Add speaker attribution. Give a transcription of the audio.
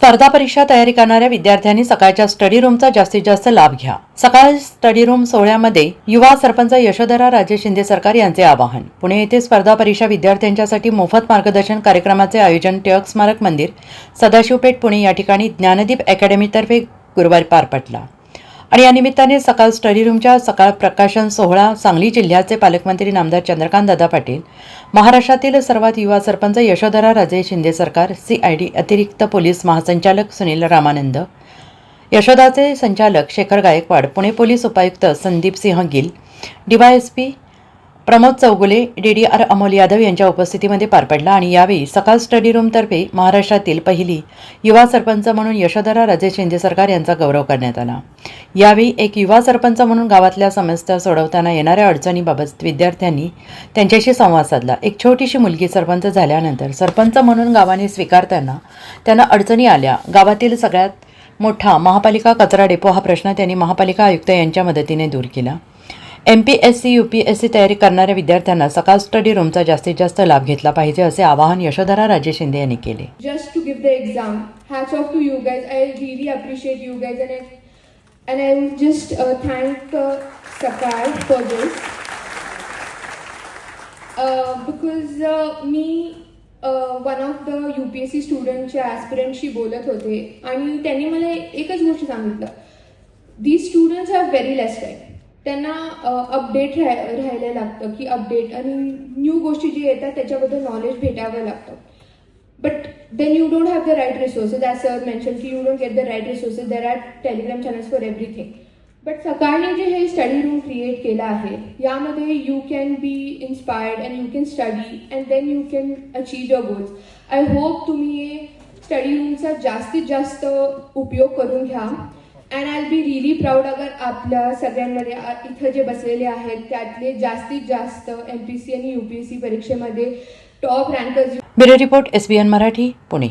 Speaker 1: स्पर्धा परीक्षा तयारी करणाऱ्या विद्यार्थ्यांनी सकाळच्या स्टडी रूमचा जास्तीत जास्त लाभ घ्या. सकाळ स्टडी रूम सोहळ्यामध्ये युवा सरपंच यशोधरा राजे शिंदे सरकार यांचे आवाहन. पुणे येथे स्पर्धा परीक्षा विद्यार्थ्यांच्यासाठी मोफत मार्गदर्शन कार्यक्रमाचे आयोजन टिळक स्मारक मंदिर सदाशिवपेठ पुणे या ठिकाणी ज्ञानदीप अकॅडमीतर्फे गुरुवारी पार पडला. आणि या निमित्ताने सकाळ स्टडी रूमच्या सकाळ प्रकाशन सोहळा सांगली जिल्ह्याचे पालकमंत्री नामदार चंद्रकांत दादा पाटील महाराष्ट्रातील सर्वात युवा सरपंच यशोधरा राजे शिंदे सरकार सीआयडी अतिरिक्त पोलीस महासंचालक सुनील रामानंद यशोदाचे संचालक शेखर गायकवाड पुणे पोलीस उपायुक्त Sandeep Singh Gill DYSP Pramod Chougule D D R Amol Yadav यांच्या उपस्थितीमध्ये पार पडला आणि यावेळी सकाळ स्टडी रूमतर्फे महाराष्ट्रातील पहिली युवा सरपंच म्हणून यशोधरा राजे शिंदे सरकार यांचा गौरव करण्यात आला. यावेळी एक युवा सरपंच म्हणून गावातल्या समस्या सोडवताना येणाऱ्या अडचणीबाबत विद्यार्थ्यांनी त्यांच्याशी संवाद साधला. एक छोटीशी मुलगी सरपंच झाल्यानंतर सरपंच म्हणून गावाने स्वीकारताना त्यांना अडचणी आल्या. गावातील सगळ्यात मोठा महापालिका कचरा डेपो हा प्रश्न त्यांनी महापालिका आयुक्त यांच्या मदतीने दूर केला. M P S C U P S C तयारी करणाऱ्या विद्यार्थ्यांना सकाळ स्टडी रूमचा जास्तीत जास्त लाभ घेतला पाहिजे असे आवाहन यशोधरा राजे शिंदे यांनी केले.
Speaker 2: Just to give the exam hats off to you guys I really appreciate you guys and and I just thank Sakal for this because me one of the U P S C स्टुडंटच्या ॲस्पिरंटशी बोलत होते आणि त्यांनी मला एकच गोष्ट सांगितलं. These student have very less त्यांना अपडेट राह राहायला लागतं की अपडेट आणि न्यू गोष्टी जे येतात त्याच्याबद्दल नॉलेज भेटावं लागतं. But then you don't have the right resources as sir mention की you don't get the right resources there are Telegram channels for everything but सकाळने जे हे स्टडी रूम क्रिएट केलं आहे यामध्ये you can be inspired and you can study and then you can achieve your goals I hope तुम्ही हे study रूमचा जास्तीत जास्त उपयोग करून घ्या. And I be really proud अगर आपल्या सगळ्यांमध्ये इथं जे बसलेले आहेत त्यातले जास्तीत जास्त एम पी सी आणि यू पी एस सी परीक्षेमध्ये top rankers
Speaker 1: bureau report S B N Marathi Pune.